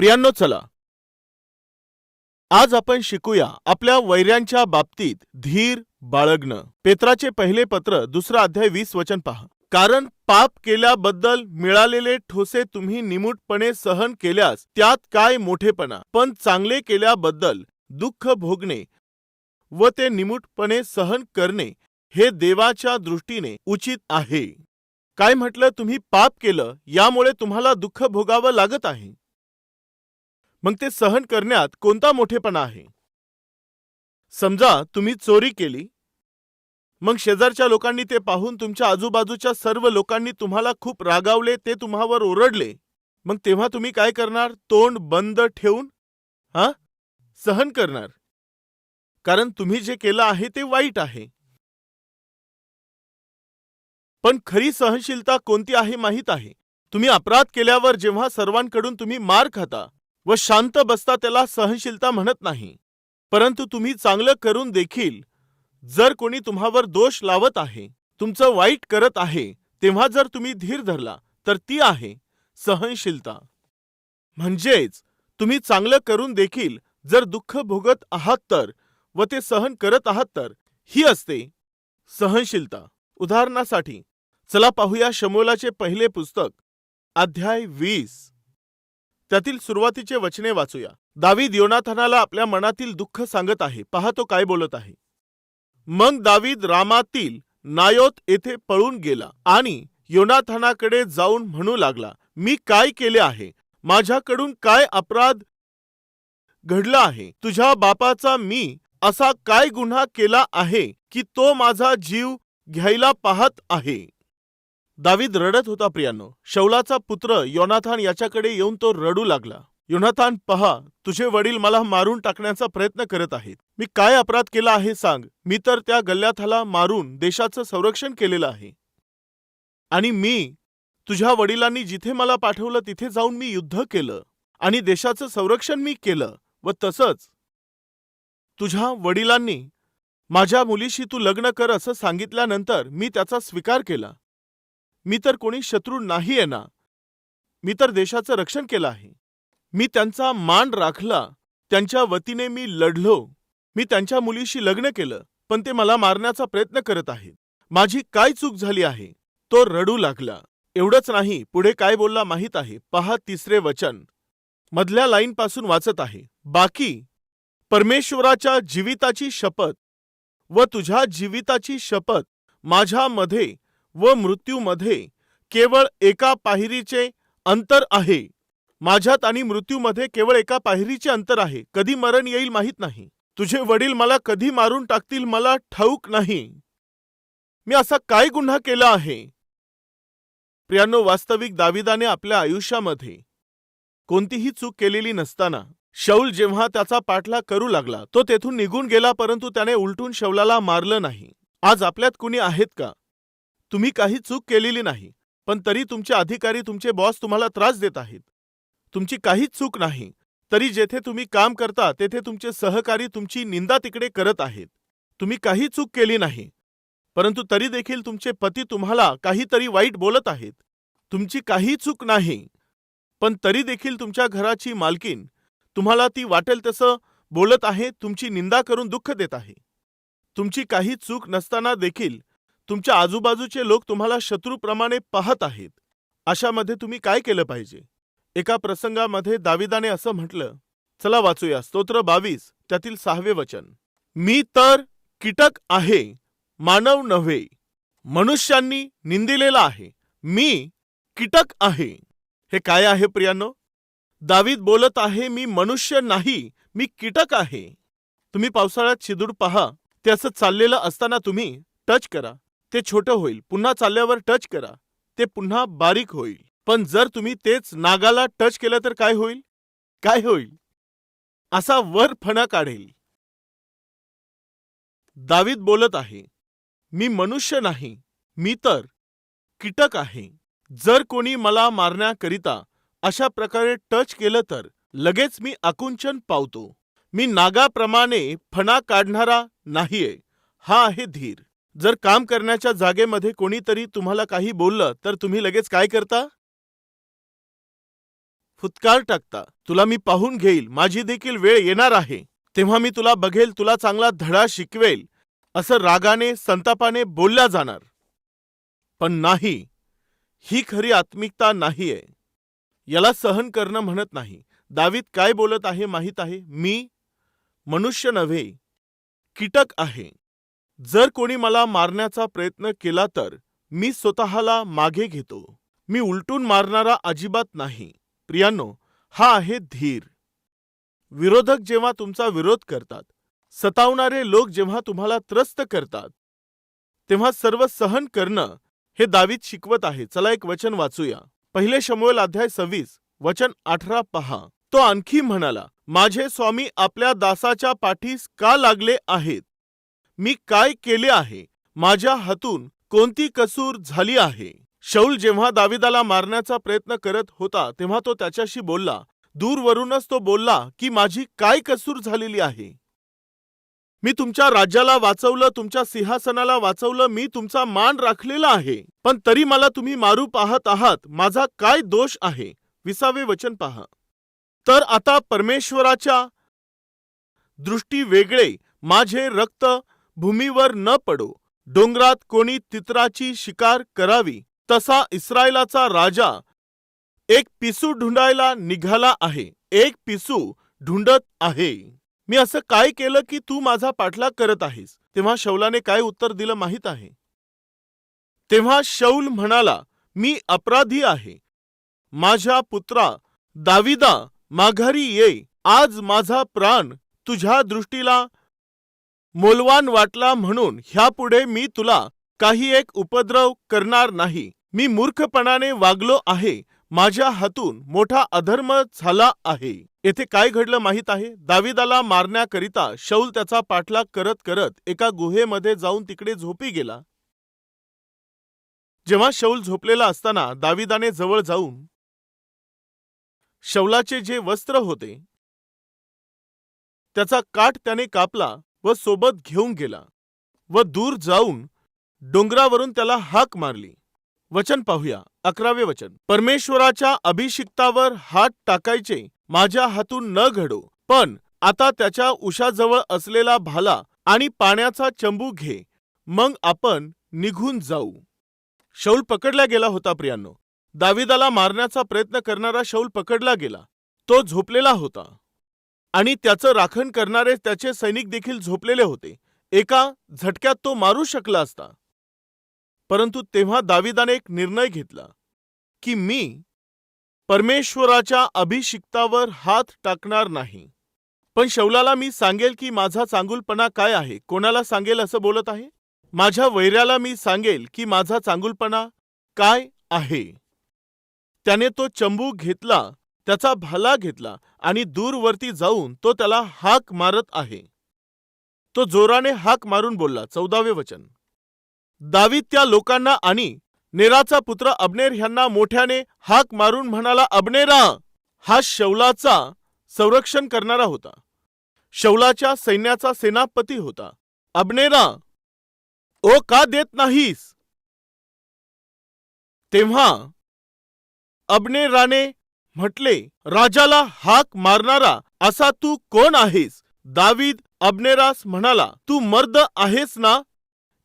प्रियांनो चला. आज आपण शिकूया आपल्या वैऱ्यांच्या बाबतीत धीर बाळगणं. पेत्राचे पहिले पत्र दुसरा अध्याय वीस वचन पहा. कारण पाप केल्याबद्दल मिळालेले ठोसे तुम्ही निमूटपणे सहन केल्यास त्यात काय मोठेपणा? पण चांगले केल्याबद्दल दुःख भोगणे व ते निमूटपणे सहन करणे हे देवाच्या दृष्टीने उचित आहे. काय म्हटलं तुम्ही पाप केलं यामुळे तुम्हाला दुःख भोगावं लागत आहे? मग ते सहन करण्यात कोणता मोठेपणा आहे? समजा तुम्ही चोरी केली मग शेजारच्या लोकांनी ते पाहून तुमच्या आजूबाजूच्या सर्व लोकांनी तुम्हाला खूप रागावले ते तुम्हावर ओरडले मग तेव्हा तुम्ही काय करणार? तोंड बंद ठेवून हा? सहन करणार. कारण तुम्ही जे केलं आहे ते वाईट आहे. पण खरी सहनशीलता कोणती आहे माहीत आहे? तुम्ही अपराध केल्यावर जेव्हा सर्वांकडून तुम्ही मार खाता व शांत बसता त्याला सहनशीलता म्हणत नाही. परंतु तुम्ही चांगलं करून देखील जर कोणी तुम्हावर दोष लावत आहे तुमचं वाईट करत आहे तेव्हा जर तुम्ही धीर धरला तर ती आहे सहनशीलता. म्हणजेच तुम्ही चांगलं करून देखील जर दुःख भोगत आहात तर व ते सहन करत आहात तर ही असते सहनशीलता. उदाहरणासाठी चला पाहूया शमोलाचे पहिले पुस्तक अध्याय वीस. त्यातील सुरुवातीचे वचने वाचूया. दावीद योनाथानाला आपल्या मनातील दुःख सांगत आहे. पहा तो काय बोलत आहे. मग दावीद रामातील नायोत येथे पळून गेला आणि योनाथानाकडे जाऊन म्हणू लागला मी काय केले आहे? माझ्याकडून काय अपराध घडला आहे? तुझ्या बापाचा मी असा काय गुन्हा केला आहे की तो माझा जीव घ्यायला पाहत आहे? दावीद रडत होता प्रियानो. शौलाचा पुत्र योनाथान याच्याकडे येऊन तो रडू लागला. योनाथान पहा तुझे वडील मला मारून टाकण्याचा प्रयत्न करत आहेत. मी काय अपराध केला आहे सांग. मी तर त्या गल्ल्याथाला मारून देशाचं संरक्षण केलेलं आहे. आणि मी तुझ्या वडिलांनी जिथे मला पाठवलं तिथे जाऊन मी युद्ध केलं. आणि देशाचं संरक्षण मी केलं. व तसंच तुझ्या वडिलांनी माझ्या मुलीशी तू लग्न कर असं सांगितल्यानंतर मी त्याचा स्वीकार केला. मी तर कोणी शत्रू नाहीये ना. मी तर देशाचं रक्षण केलं आहे. मी त्यांचा मान राखला. त्यांच्या वतीने मी लढलो. मी त्यांच्या मुलीशी लग्न केलं पण ते मला मारण्याचा प्रयत्न करत आहेत. माझी काय चूक झाली आहे? तो रडू लागला. एवढंच नाही पुढे काय बोलला माहीत आहे. पहा तिसरे वचन. मधल्या लाईनपासून वाचत आहे. बाकी परमेश्वराच्या जीविताची शपथ व तुझ्या जीविताची शपथ माझ्यामध्ये व मृत्यूमध्ये केवळ एका पायरीचे अंतर आहे. माझ्यात आणि मृत्यूमध्ये केवळ एका पायरीचे अंतर आहे. कधी मरण येईल माहीत नाही. तुझे वडील मला कधी मारून टाकतील मला ठाऊक नाही. मी असा काय गुन्हा केला आहे? प्रियानो वास्तविक दाविदाने आपल्या आयुष्यामध्ये कोणतीही चूक केलेली नसताना शौल जेव्हा त्याचा पाठलाग करू लागला तो तेथून निघून गेला परंतु त्याने उलटून शौलाला मारलं नाही. आज आपल्यात कुणी आहेत का? तुम्ही काही चूक केलेली नाही पण तरी तुमचे अधिकारी तुमचे बॉस तुम्हाला त्रास देत आहेत. तुमची काहीच चूक नाही तरी जेथे तुम्ही काम करता तेथे तुमचे सहकारी तुमची निंदा तिकडे करत आहेत. तुम्ही काही चूक केली नाही परंतु तरी देखील तुमचे पती तुम्हाला काहीतरी वाईट बोलत आहेत. तुमची काही चूक नाही पण तरी देखील तुमच्या घराची मालकीन तुम्हाला ती वाटेल तसं बोलत आहे तुमची निंदा करून दुःख देत आहे. तुमची काही चूक नसताना देखील तुमच्या आजूबाजूचे लोक तुम्हाला शत्रूप्रमाणे पाहत आहेत. अशामध्ये तुम्ही काय केलं पाहिजे? एका प्रसंगामध्ये दाविदाने असं म्हटलं चला वाचूया. स्तोत्र बावीस त्यातील सहावे वचन. मी तर कीटक आहे मानव नव्हे. मनुष्यांनी निंदिलेला आहे. मी कीटक आहे. हे काय आहे प्रियांनो? दावीद बोलत आहे मी मनुष्य नाही मी कीटक आहे. तुम्ही पावसाळ्यात शिदूड पहा. ते असं चाललेलं असताना तुम्ही टच करा. ते छोटं होईल. पुन्हा चालल्यावर टच करा. ते पुन्हा बारीक होईल. पण जर तुम्ही तेच नागाला टच केलं तर काय होईल? काय होईल? असा वर फणा काढेल. दावीद बोलत आहे मी मनुष्य नाही. मी तर कीटक आहे. जर कोणी मला मारण्याकरिता अशा प्रकारे टच केलं तर लगेच मी आकुंचन पावतो. मी नागाप्रमाणे फणा काढणारा नाहीये. हा आहे धीर. जर काम करण्याच्या जागेमध्ये कोणीतरी तुम्हाला काही बोललं तर तुम्ही लगेच काय करता? फुतकार टाकता. तुला मी पाहून घेईल. माझी देखील वेळ येणार आहे. तेव्हा मी तुला बघेल तुला चांगला धडा शिकवेल. असं रागाने संतापाने बोलल्या जाणार. पण नाही. ही खरी आत्मिकता नाहीये. याला सहन करणं म्हणत नाही. दावीत काय बोलत आहे माहीत आहे? मी मनुष्य नव्हे. कीटक आहे. जर कोणी मला मारण्याचा प्रयत्न केला तर मी स्वतःला मागे घेतो. मी उलटून मारणारा अजिबात नाही. प्रियांनो हा आहे धीर. विरोधक जेव्हा तुमचा विरोध करतात सतावणारे लोक जेव्हा तुम्हाला त्रस्त करतात तेव्हा सर्व सहन करणं हे दावीत शिकवत आहे. चला एक वचन वाचूया. पहिले शमोल अध्याय सव्वीस वचन अठरा पहा. तो आणखी म्हणाला माझे स्वामी आपल्या दासाच्या पाठीस का लागले आहेत? मी काय केले आहे? माझ्या हातून कोणती कसूर झाली आहे? शौल जेव्हा दाविदाला मारण्याचा प्रयत्न करत होता तेव्हा तो त्याच्याशी बोलला. दूरवरूनच तो बोलला की माझी काय कसूर झालेली आहे? मी तुमच्या राज्याला वाचवलं तुमच्या सिंहासनाला वाचवलं मी तुमचा मान राखलेला आहे. पण तरी मला तुम्ही मारू पाहत आहात माझा काय दोष आहे? विसावे वचन पहा. तर आता परमेश्वराच्या दृष्टी वेगळे माझे रक्त भूमीवर न पडो डोंगरात कोणी तित्राची शिकार करावी तसा इस्रायलाचा राजा एक पिसू ढुंडायला निघाला आहे एक पिसू ढुंडत आहे. मी असं काय केलं की तू माझा पाठलाग करत आहेस? तेव्हा शौलाने काय उत्तर दिलं माहीत आहे? तेव्हा शौल म्हणाला मी अपराधी आहे. माझ्या पुत्रा दाविदा माघारी ये आज माझा प्राण तुझ्या दृष्टीला मोलवान वाटला म्हणून ह्यापुढे मी तुला काही एक उपद्रव करणार नाही. मी मूर्खपणाने वागलो आहे. माझ्या हातून मोठा अधर्म झाला आहे. येथे काय घडलं माहीत आहे? दाविदाला मारण्याकरिता शौल त्याचा पाठलाग करत करत एका गुहेमध्ये जाऊन तिकडे झोपी गेला. जेव्हा शौल झोपलेला असताना दाविदाने जवळ जाऊन शौलाचे जे वस्त्र होते त्याचा काठ त्याने कापला. व सोबत घेऊन गेला व दूर जाऊन डोंगरावरून त्याला हाक मारली. वचन पाहूया. अकरावे वचन. परमेश्वराच्या अभिषिक्तावर हात टाकायचे माझ्या हातून न घडो पण आता त्याच्या उशाजवळ असलेला भाला आणि पाण्याचा चंबू घे मग आपण निघून जाऊ. शौल पकडला गेला होता प्रियांनो. दाविदाला मारण्याचा प्रयत्न करणारा शौल पकडला गेला. तो झोपलेला होता. आणि त्याचं राखण करणारे त्याचे सैनिक देखील झोपलेले होते. एका झटक्यात तो मारू शकला असता. परंतु तेव्हा दाविदाने एक निर्णय घेतला की मी परमेश्वराच्या अभिषिक्तावर हात टाकणार नाही. पण शौलाला मी सांगेल की माझा चांगुलपणा काय आहे? कोणाला सांगेल असं बोलत आहे? माझ्या वैऱ्याला मी सांगेल की माझा चांगुलपणा काय आहे? त्याने तो चंबू घेतला त्याचा भाला घेतला आणि दूरवरती जाऊन तो त्याला हाक मारत आहे. तो जोराने हाक मारून बोलला चौदावे वचन. दावीद त्या लोकांना आणि नेराचा पुत्र अबनेर ह्यांना मोठ्याने हाक मारून म्हणाला अबनेरा हा शौलाचा संरक्षण करणारा होता. शौलाच्या सैन्याचा सेनापती होता. अबनेरा ओ का देत नाहीस? तेव्हा अबनेराने म्हटले राजाला हाक मारणारा असा तू कोण आहेस? दावीद अबनेरास म्हणाला तू मर्द आहेस ना?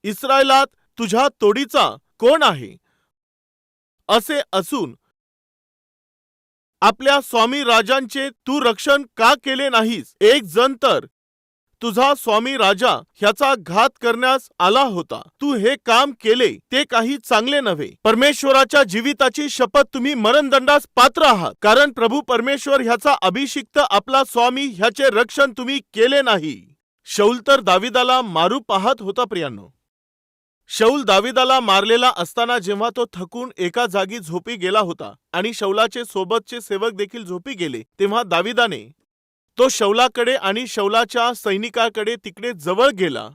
इस्रायलात तुझ्या तोडीचा कोण आहे? असे असून आपल्या स्वामी राजांचे तू रक्षण का केले नाहीस? एक जण तर तुझा स्वामी राजा ह्याचा घात करण्यास आला होता. तू हे काम केले ते काही चांगले नव्हे. परमेश्वराच्या जीविताची शपथ तुम्ही मरणदंडास पात्र आहात. कारण प्रभू परमेश्वर ह्याचा अभिषिक्त आपला स्वामी ह्याचे रक्षण तुम्ही केले नाही. शौल तर दाविदाला मारू पाहत होता प्रियांनो. शौल दाविदाला मारलेला असताना जेव्हा तो थकून एका जागी झोपी गेला होता आणि शौलाचे सोबतचे सेवक देखील झोपी गेले तेव्हा दाविदाने तो शौलाकडे आणि शौलाच्या सैनिकाकडे तिकडे जवळ गेला.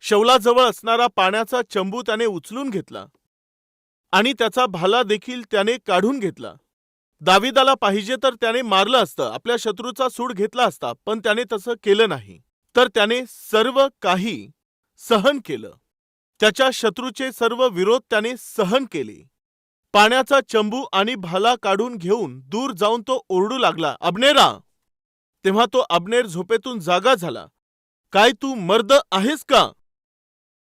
शौलाजवळ असणारा पाण्याचा चंबू त्याने उचलून घेतला. आणि त्याचा भाला देखील त्याने काढून घेतला. दाविदाला पाहिजे तर त्याने मारलं असतं आपल्या शत्रूचा सूड घेतला असता पण त्याने तसं केलं नाही. तर त्याने सर्व काही सहन केलं. त्याच्या शत्रूचे सर्व विरोध त्याने सहन केले. पाण्याचा चंबू आणि भाला काढून घेऊन दूर जाऊन तो ओरडू लागला अबनेरा! तेव्हा तो अबनेर झोपेतून जागा झाला. काय तू मर्द आहेस का?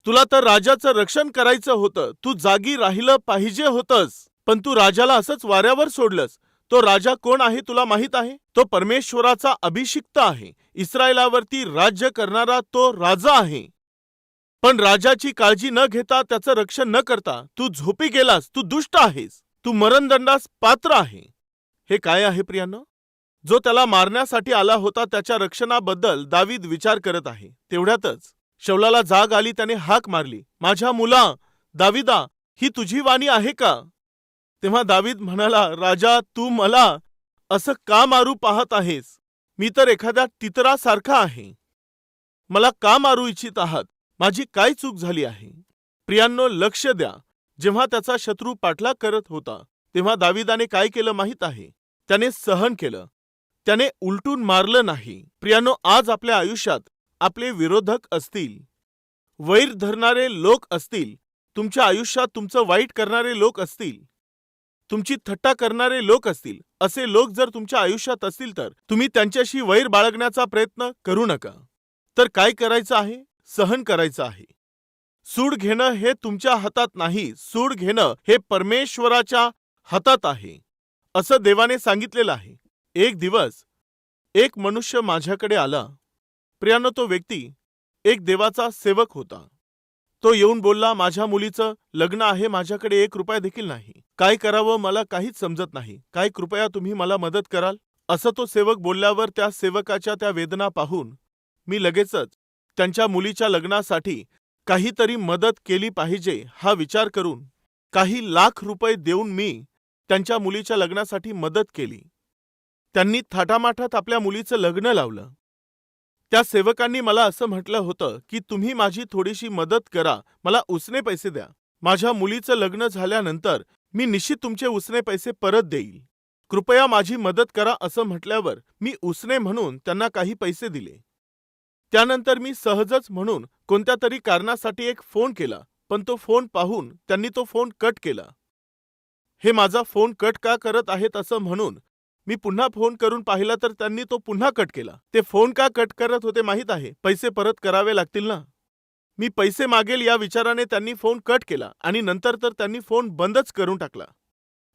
तुला तर राजाचं रक्षण करायचं होतं. तू जागी राहिलं पाहिजे होतंस. पण तू राजाला असंच वाऱ्यावर सोडलंस. तो राजा कोण आहे तुला माहीत आहे? तो परमेश्वराचा अभिषिक्त आहे. इस्रायलावरती राज्य करणारा तो राजा आहे. पण राजाची काळजी न घेता त्याचं रक्षण न करता तू झोपी गेलास. तू दुष्ट आहेस. तू मरणदंडास पात्र आहे. हे काय आहे प्रियानो? जो त्याला मारण्यासाठी आला होता त्याच्या रक्षणाबद्दल दावीद विचार करत आहे. तेवढ्यातच शौलाला जाग आली त्याने हाक मारली. माझ्या मुला दाविदा ही तुझी वाणी आहे का? तेव्हा दावीद म्हणाला राजा तू मला असं का मारू पाहत आहेस? मी तर एखाद्या तितरासारखा आहे. मला का मारू इच्छित आहात? माझी काय चूक झाली आहे? प्रियांनो लक्ष द्या. जेव्हा त्याचा शत्रू पाठलाग करत होता तेव्हा दाविदाने काय केलं माहीत आहे? त्याने सहन केलं. त्याने उलटून मारलं नाही. प्रियानो आज आपल्या आयुष्यात आपले विरोधक असतील. वैर धरणारे लोक असतील. तुमच्या आयुष्यात तुमचं वाईट करणारे लोक असतील. तुमची थट्टा करणारे लोक असतील. असे लोक जर तुमच्या आयुष्यात असतील तर तुम्ही त्यांच्याशी वैर बाळगण्याचा प्रयत्न करू नका. तर काय करायचं आहे? सहन करायचं आहे. सूड घेणं हे तुमच्या हातात नाही. सूड घेणं हे परमेश्वराच्या हातात आहे. असं देवाने सांगितलेलं आहे. एक दिवस एक मनुष्य माझ्याकडे आला. प्रियानो तो व्यक्ती एक देवाचा सेवक होता. तो येऊन बोलला माझ्या मुलीचं लग्न आहे माझ्याकडे एक रुपया देखील नाही. काय करावं मला काहीच समजत नाही. काय कृपया तुम्ही मला मदत कराल? असं तो सेवक बोलल्यावर त्या सेवकाच्या त्या वेदना पाहून मी लगेचच त्यांच्या मुलीच्या लग्नासाठी काहीतरी मदत केली पाहिजे हा विचार करून काही लाख रुपये देऊन मी त्यांच्या मुलीच्या लग्नासाठी मदत केली. त्यांनी थाटामाटात आपल्या मुलीचं लग्न लावलं. त्या सेवकांनी मला असं म्हटलं होतं की तुम्ही माझी थोडीशी मदत करा. मला उसने पैसे द्या. माझ्या मुलीचं लग्न झाल्यानंतर मी निश्चित तुमचे उसने पैसे परत देईल. कृपया माझी मदत करा असं म्हटल्यावर मी उसने म्हणून त्यांना काही पैसे दिले. त्यानंतर मी सहजच म्हणून कोणत्या तरी कारणासाठी एक फोन केला पण तो फोन पाहून त्यांनी तो फोन कट केला. हे माझा फोन कट का करत आहेत असं म्हणून मी पुन्हा फोन करून पाहिला तर त्यांनी तो पुन्हा कट केला. ते फोन का कट करत होते माहीत आहे. पैसे परत करावे लागतील ना? मी पैसे मागेल या विचाराने त्यांनी फोन कट केला आणि नंतर तर त्यांनी फोन बंदच करून टाकला.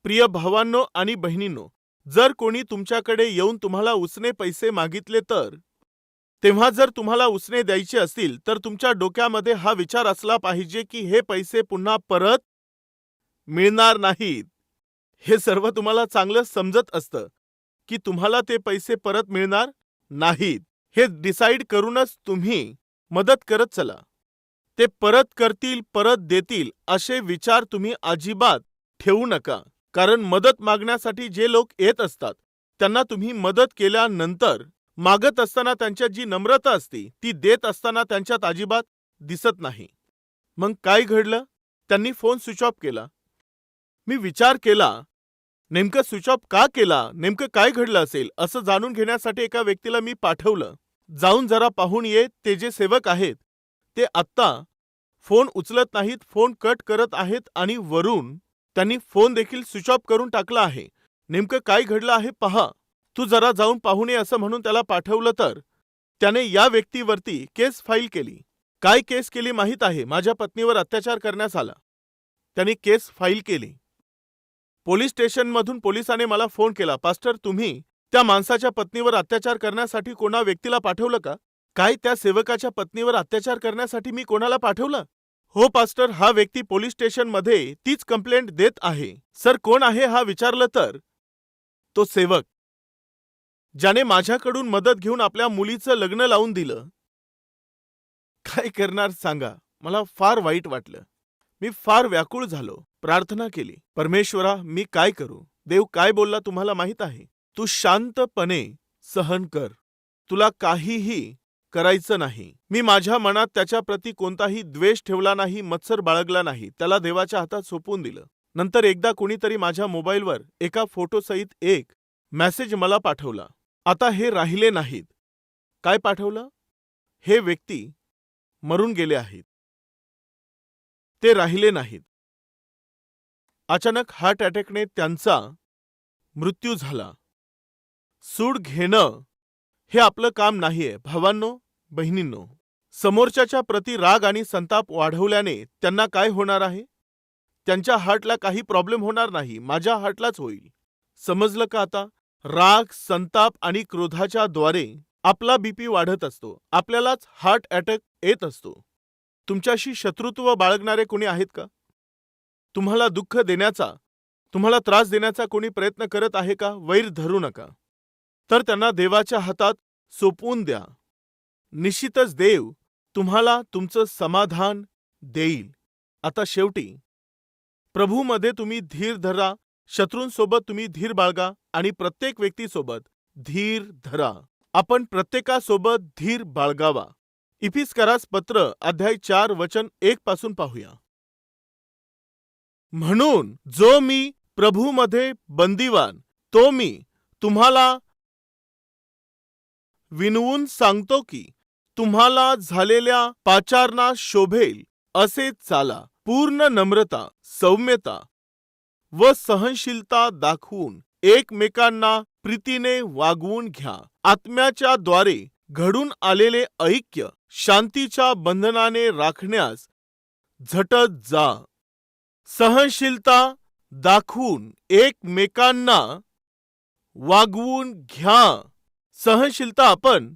प्रिय भावांनो आणि बहिणींनो जर कोणी तुमच्याकडे येऊन तुम्हाला उसने पैसे मागितले तर तेव्हा जर तुम्हाला उसने द्यायचे असतील तर तुमच्या डोक्यामध्ये हा विचार असला पाहिजे की हे पैसे पुन्हा परत मिळणार नाहीत. हे सर्व तुम्हाला चांगलं समजत असतं. की तुम्हाला ते पैसे परत मिळणार नाहीत. हे डिसाईड करूनच तुम्ही मदत करत चला. ते परत करतील परत देतील असे विचार तुम्ही अजिबात ठेवू नका. कारण मदत मागण्यासाठी जे लोक येत असतात त्यांना तुम्ही मदत केल्यानंतर मागत असताना त्यांच्यात जी नम्रता असते ती देत असताना त्यांच्यात अजिबात दिसत नाही. मग काय घडलं? त्यांनी फोन स्विच ऑफ केला. मी विचार केला नेमकं स्विच ऑफ का केला? नेमकं काय घडलं असेल? असं जाणून घेण्यासाठी एका व्यक्तीला मी पाठवलं. जाऊन जरा पाहून ये ते जे सेवक आहेत ते आत्ता फोन उचलत नाहीत फोन कट करत आहेत आणि वरून त्यांनी फोन देखील स्विच ऑफ करून टाकला आहे. नेमकं काय घडलं आहे पहा. तू जरा जाऊन पाहून ये असं म्हणून त्याला पाठवलं तर. त्याने या व्यक्तीवरती केस फाईल केली. काय केस केली माहीत आहे? माझ्या पत्नीवर अत्याचार करण्यास आला. त्यांनी केस फाईल केली. पोलीस स्टेशनमधून पोलिसाने मला फोन केला. पास्टर तुम्ही त्या माणसाच्या पत्नीवर अत्याचार करण्यासाठी कोणा व्यक्तीला पाठवलं का? काय त्या सेवकाच्या पत्नीवर अत्याचार करण्यासाठी मी कोणाला पाठवलं? हो पास्टर हा व्यक्ती पोलीस स्टेशनमध्ये तीच कंप्लेंट देत आहे. सर कोण आहे हा विचारलं तर? तो सेवक. ज्याने माझ्याकडून मदत घेऊन आपल्या मुलीचं लग्न लावून दिलं. काय करणार सांगा. मला फार वाईट वाटलं. मी फार व्याकुळ झालो. प्रार्थना केली परमेश्वरा मी काय करू? देव काय बोलला तुम्हाला माहीत आहे? तू शांतपणे सहन कर. तुला काहीही करायचं नाही. मी माझ्या मनात त्याच्या प्रती कोणताही द्वेष ठेवला नाही मत्सर बाळगला नाही. त्याला देवाच्या हातात सोपवून दिलं. नंतर एकदा कुणीतरी माझ्या मोबाईलवर एका फोटोसहित एक मेसेज मला पाठवला. आता हे राहिले नाहीत. काय पाठवलं? हे व्यक्ती मरून गेले आहेत. ते राहिले नाहीत. अचानक हार्ट अटॅकने त्यांचा मृत्यू झाला. सूड घेणं हे आपलं काम नाहीये. भावांनो बहिणींनो समोरच्याच्या प्रति राग आणि संताप वाढवल्याने त्यांना काय होणार आहे? त्यांच्या हार्टला काही प्रॉब्लेम होणार नाही. माझ्या हार्टलाच होईल. समजलं का आता? राग संताप आणि क्रोधाच्या द्वारे आपला बीपी वाढत असतो. आपल्यालाच हार्ट अटॅक येत असतो. तुमच्याशी शत्रुत्व बाळगणारे कोणी आहेत का? तुम्हाला दुःख देण्याचा तुम्हाला त्रास देण्याचा कोणी प्रयत्न करत आहे का? वैर धरू नका. तर त्यांना देवाच्या हातात सोपवून द्या. निश्चितच देव तुम्हाला तुमचं समाधान देईल. आता शेवटी प्रभूमध्ये तुम्ही धीर धरा शत्रूंसोबत तुम्ही धीर बाळगा आणि प्रत्येक व्यक्तीसोबत धीर धरा. आपण प्रत्येकासोबत धीर बाळगावा. इफिस्करास पत्र अध्याय चार वचन एक पासून पाहूया. म्हणून जो मी प्रभूमध्ये बंदिवान तो मी तुम्हाला विनवून सांगतो की तुम्हाला झालेल्या पाचारणा शोभेल असे चाला. पूर्ण नम्रता सौम्यता व सहनशीलता दाखवून एकमेकांना प्रीतीने वागवून घ्या. आत्म्याच्या द्वारे घडून आलेले ऐक्य शांतीच्या बंधनाने राखण्यास झटत जा. सहनशीलता दाखवून एकमेकांना वागवून घ्या. सहनशीलता आपण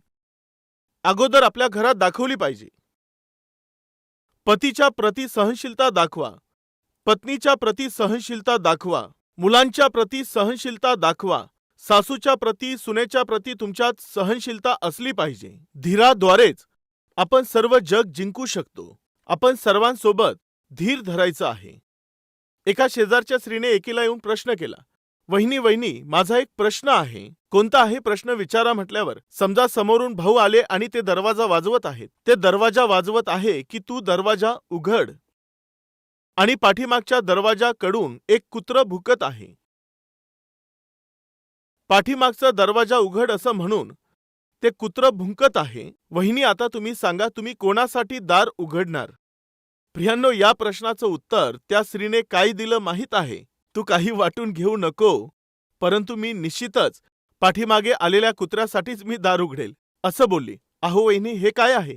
अगोदर आपल्या घरात दाखवली पाहिजे. पतीच्या प्रती सहनशीलता दाखवा. पत्नीच्या प्रती सहनशीलता दाखवा. मुलांच्या प्रती सहनशीलता दाखवा. सासूच्या प्रती सुनेच्या प्रती तुमच्यात सहनशीलता असली पाहिजे. धीराद्वारेच आपण सर्व जग जिंकू शकतो. आपण सर्वांसोबत धीर धरायचं आहे. एका शेजारच्या स्त्रीने एकीला येऊन प्रश्न केला वहिनी वहिनी माझा एक प्रश्न आहे. कोणता आहे प्रश्न विचारा म्हटल्यावर. समजा समोरून भाऊ आले आणि ते दरवाजा वाजवत आहेत. ते दरवाजा वाजवत आहे की तू दरवाजा उघड आणि पाठीमागच्या दरवाजाकडून एक कुत्र भुकत आहे. पाठीमागचा दरवाजा उघड असं म्हणून ते कुत्र भुंकत आहे. वहिनी आता तुम्ही सांगा तुम्ही कोणासाठी दार उघडणार? प्रियांनो या प्रश्नाचं उत्तर त्या स्त्रीने काय दिलं माहीत आहे? तू काही वाटून घेऊ नको. परंतु मी निश्चितच पाठीमागे आलेल्या कुत्र्यासाठीच मी दार उघडेल. असं बोलली. अहो वहिनी हे काय आहे?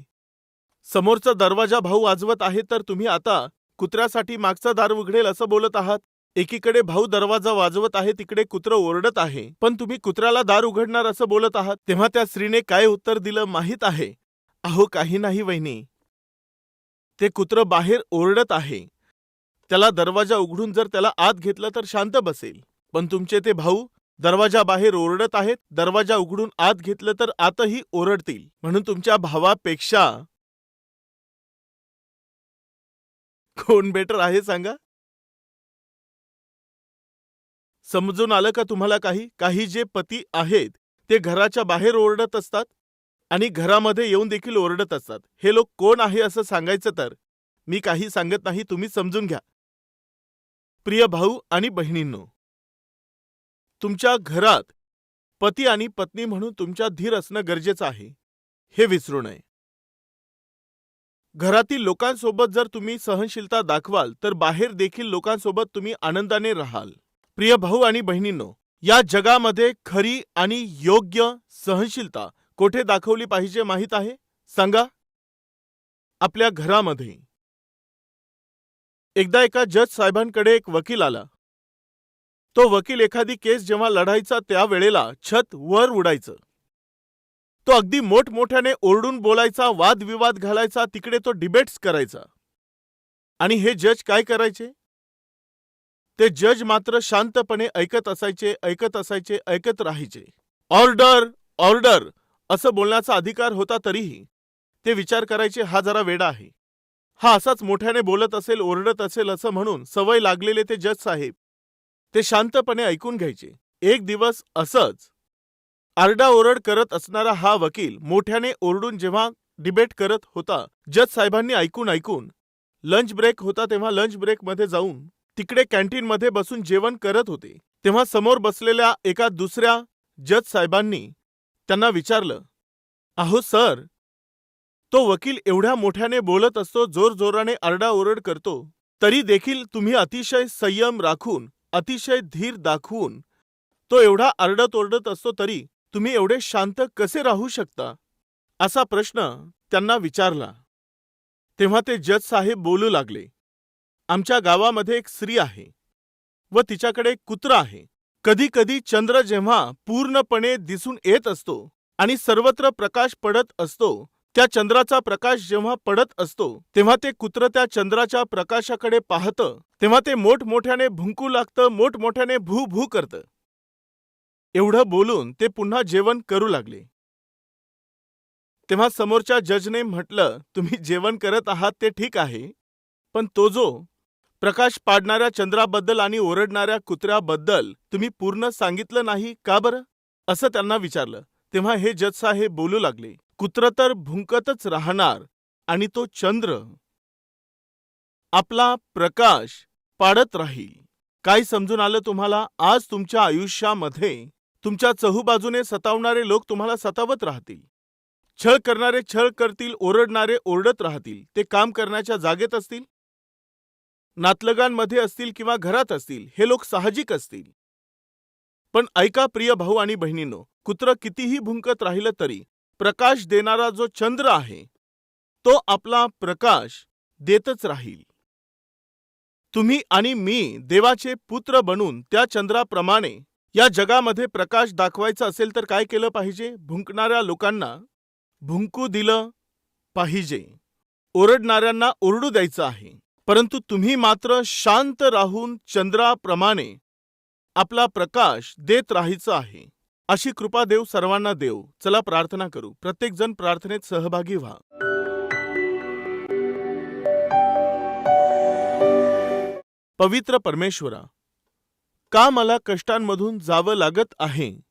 समोरचा दरवाजा भाऊ वाजवत आहे तर तुम्ही आता कुत्र्यासाठी मागचा दार उघडेल असं बोलत आहात? एकीकडे भाऊ दरवाजा वाजवत आहे तिकडे कुत्र ओरडत आहे. पण तुम्ही कुत्र्याला दार उघडणार असं बोलत आहात? तेव्हा त्या स्त्रीने काय उत्तर दिलं माहीत आहे? अहो काही नाही वहिनी. ते कुत्रं बाहेर ओरडत आहे. त्याला दरवाजा उघडून जर त्याला आत घेतलं तर शांत बसेल. पण तुमचे ते भाऊ दरवाजा बाहेर ओरडत आहेत दरवाजा उघडून आत घेतलं तर आतही ओरडतील. म्हणून तुमच्या भावापेक्षा कोण बेटर आहे सांगा? समजून आलं का तुम्हाला काही? काही जे पती आहेत ते घराच्या बाहेर ओरडत असतात? आणि घरामध्ये येऊन देखील ओरडत असतात. हे लोक कोण आहे असं सांगायचं तर? मी काही सांगत नाही तुम्ही समजून घ्या. प्रिय भाऊ आणि बहिणींनो तुमच्या घरात पती आणि पत्नी म्हणून तुमच्या धीर असणं गरजेचं आहे. हे विसरू नये. घरातील लोकांसोबत जर तुम्ही सहनशीलता दाखवाल तर बाहेर देखील लोकांसोबत तुम्ही आनंदाने राहाल. प्रिय भाऊ आणि बहिणींनो या जगामध्ये खरी आणि योग्य सहनशीलता कोठे दाखवली पाहिजे माहीत आहे? सांगा. आपल्या घरामध्ये. एकदा एका जज साहेबांकडे एक वकील आला. तो वकील एखादी केस जेव्हा लढायचा त्यावेळेला छत वर उडायचं. तो अगदी मोठमोठ्याने ओरडून बोलायचा वादविवाद घालायचा तिकडे तो डिबेट्स करायचा. आणि हे जज काय करायचे? ते जज मात्र शांतपणे ऐकत असायचे ऐकत असायचे ऐकत राहायचे. Order order! असं बोलण्याचा अधिकार होता तरीही ते विचार करायचे हा जरा वेडा आहे. हा असाच मोठ्याने बोलत असेल ओरडत असेल असं म्हणून सवय लागलेले ते जज साहेब ते शांतपणे ऐकून घ्यायचे. एक दिवस असंच आरडाओरड करत असणारा हा वकील मोठ्याने ओरडून जेव्हा डिबेट करत होता जज साहेबांनी ऐकून ऐकून लंच ब्रेक होता तेव्हा लंच ब्रेकमध्ये जाऊन तिकडे कॅन्टीनमध्ये बसून जेवण करत होते तेव्हा समोर बसलेल्या एका दुसऱ्या जज साहेबांनी त्यांना विचारलं अहो सर तो वकील एवढ्या मोठ्याने बोलत असतो जोरजोराने आरडाओरड करतो तरी देखील तुम्ही अतिशय संयम राखून अतिशय धीर दाखवून तो एवढा आरडत ओरडत असतो तरी तुम्ही एवढे शांत कसे राहू शकता? असा प्रश्न त्यांना विचारला. तेव्हा ते जज साहेब बोलू लागले आमच्या गावामध्ये एक स्त्री आहे व तिच्याकडे एक कुत्रा आहे. कधी कधी चंद्र जेव्हा पूर्णपणे दिसून येत असतो आणि सर्वत्र प्रकाश पडत असतो त्या चंद्राचा प्रकाश जेव्हा पडत असतो तेव्हा ते कुत्र त्या चंद्राच्या प्रकाशाकडे पाहतं तेव्हा ते मोठमोठ्याने भुंकू लागतं मोठमोठ्याने भू भू करतं. एवढं बोलून ते पुन्हा जेवण करू लागले. तेव्हा समोरच्या जजने म्हटलं तुम्ही जेवण करत आहात ते ठीक आहे पण तो जो प्रकाश पाडणाऱ्या चंद्राबद्दल आणि ओरडणाऱ्या कुत्र्याबद्दल तुम्ही पूर्ण सांगितलं नाही का बरं? असं त्यांना विचारलं. तेव्हा हे जज साहेब बोलू लागले. कुत्र तर भुंकतच राहणार आणि तो चंद्र आपला प्रकाश पाडत राहील. काय समजून आलं तुम्हाला? आज तुमच्या आयुष्यामध्ये तुमच्या चहूबाजूने सतावणारे लोक तुम्हाला सतावत राहतील. छळ करणारे छळ करतील ओरडणारे ओरडत राहतील. ते काम करण्याच्या जागेत असतील? नातलगांमध्ये असतील किंवा घरात असतील हे लोक साहजिक असतील. पण ऐका प्रिय भाऊ आणि बहिणींनो कुत्र कितीही भुंकत राहिलं तरी प्रकाश देणारा जो चंद्र आहे तो आपला प्रकाश देतच राहील. तुम्ही आणि मी देवाचे पुत्र बनून त्या चंद्राप्रमाणे या जगामध्ये प्रकाश दाखवायचा असेल तर काय केलं पाहिजे? भुंकणाऱ्या लोकांना भुंकू दिलं पाहिजे. ओरडणाऱ्यांना ओरडू द्यायचं आहे. परंतु तुम्ही मात्र शांत राहून चंद्राप्रमाणे आपला प्रकाश देत राहायचं आहे. अशी कृपा देव सर्वांना देव. चला प्रार्थना करू. प्रत्येकजण प्रार्थनेत सहभागी व्हा. पवित्र परमेश्वरा का मला कष्टांमधून जावं लागत आहे?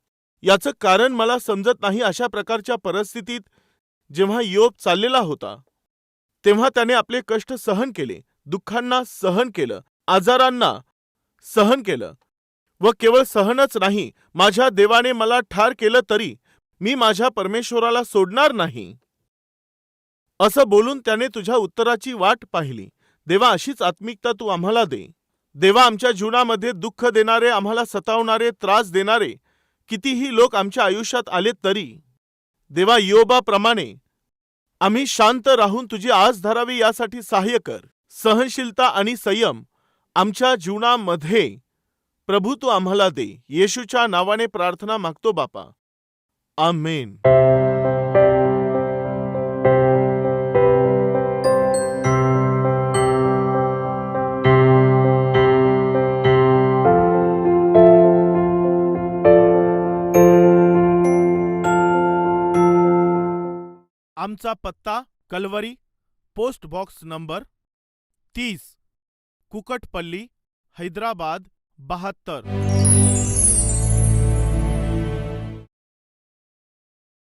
याचं कारण मला समजत नाही अशा प्रकारच्या परिस्थितीत जेव्हा योग चाललेला होता तेव्हा त्याने आपले कष्ट सहन केले. दुःखांना सहन केलं आजारांना सहन केलं व केवळ सहनच नाही माझ्या देवाने मला ठार केलं तरी मी माझ्या परमेश्वराला सोडणार नाही. असं बोलून त्याने तुझ्या उत्तराची वाट पाहिली. देवा अशीच आत्मिकता तू आम्हाला दे. देवा आमच्या जीवनामध्ये दुःख देणारे आम्हाला सतावणारे त्रास देणारे कितीही लोक आमच्या आयुष्यात आले तरी. देवा योबाप्रमाणे आम्ही शांत राहून तुझी आस धरावी यासाठी सहाय्य कर. सहनशीलता आणि संयम आमच्या जीवनामध्ये प्रभू तू आम्हाला दे. येशूच्या नावाने प्रार्थना मागतो बापा. आमेन. आमचा पत्ता कलवरी पोस्ट बॉक्स नंबर तीस. कुकटपल्ली हैदराबाद बहात्तर.